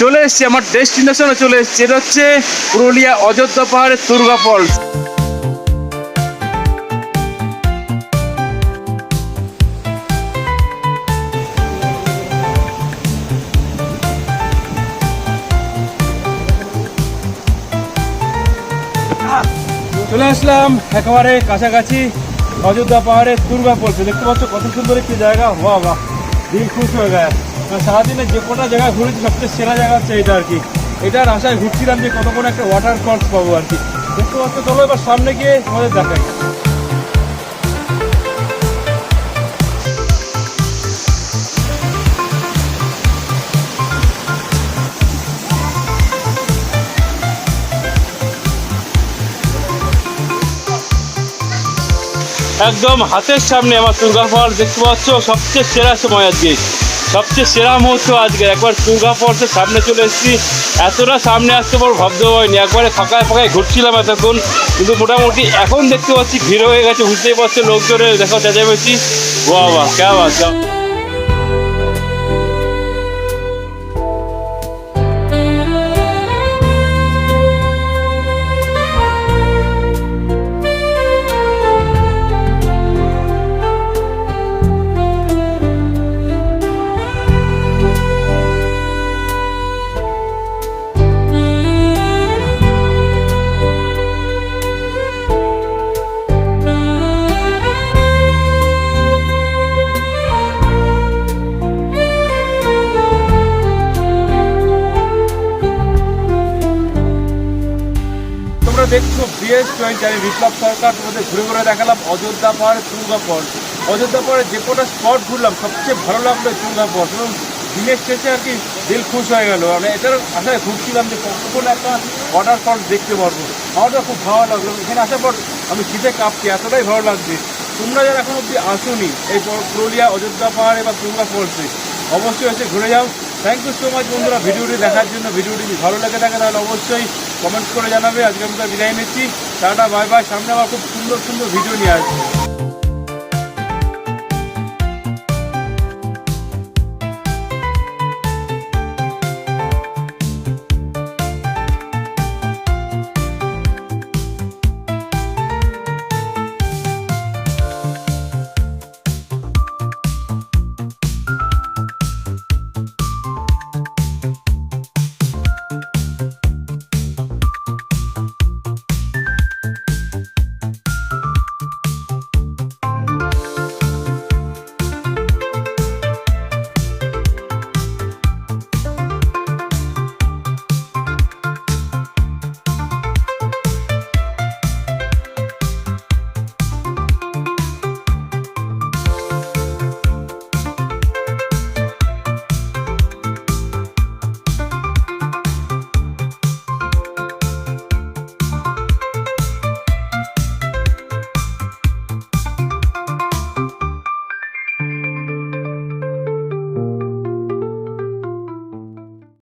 চলে এসেছি, আমার ডেস্টিনেশনে চলে এসেছি। এটা হচ্ছে পুরুলিয়া অযোধ্যা পাহাড়ের দুর্গা ফলস চলে আসলাম একেবারে কাছাকাছি অযোধ্যা পাহাড়ের দুর্গা ফলসে দেখতে পাচ্ছ কত সুন্দর একটি জায়গা, বাহ বাহ। দিল খুশ হয়ে গেছে। সারাদিনে যে কটা জায়গায় ঘুরেছি, সবচেয়ে সেরা জায়গা হচ্ছে এটা আর কি। এটার আশায় ঘুরছিলাম যে কত কোনো একটা ওয়াটার ফলস পাবো আর কি। দেখতে পাচ্ছ, চলো এবার সামনে গিয়ে তোমাদের দেখাই। একদম হাতের সামনে আমার দুর্গা ফল দেখতে পাচ্ছ, সবচেয়ে সেরা সময় আজকে। সবচেয়ে সেরা মুহূর্ত আজকে। একবার দুর্গা ফলসের সামনে চলে এসেছি। এতটা সামনে আসতে পর ভাবতে হয়নি একবারে ফাঁকায় ফাঁকায় ঘুরছিলাম এতক্ষণ। কিন্তু মোটামুটি এখন দেখতে পাচ্ছি ভিড় হয়ে গেছে, বুঝতেই পারছে লোকজনের, দেখা, চেঁচামেচি। বাহ বাহ কে তোমরা দেখছ বিএস টোয়েন্টি আমি বিপ্লব সরকার। তোমাদের ঘুরে ঘুরে দেখালাম অযোধ্যা পাহাড় তুঙ্গা পট অযোধ্যা পাহাড়ে যে কটা স্পট ঘুরলাম, সবচেয়ে ভালো লাগল তুঙ্গা এবং দিনের শেষে আর কি দিল খুশ হয়ে গেল। মানে এটার আশায় ঘুরছিলাম যে কখন একটা ওয়াটার ফল দেখতে পারব। আমারটা খুব ভালো লাগল। এখানে আসার পর আমি শীতে কাঁপছি, এতটাই ভালো লাগছে। তোমরা যারা এখন অব্দি আসোনি এই পুরুলিয়া, অযোধ্যা পাহাড়ে বা তুঙ্গা ফলসে অবশ্যই এসে ঘুরে যাও। থ্যাংক ইউ সো মাচ বন্ধুরা ভিডিওটি দেখার জন্য। ভিডিওটি ভালো লেগে থাকে তাহলে অবশ্যই কমেন্ট করে জানাবে। আজকে আমরা বিদায় নিচ্ছি। Tata, bye bye. সামনে আবার খুব সুন্দর সুন্দর ভিডিও নিয়ে আসবে।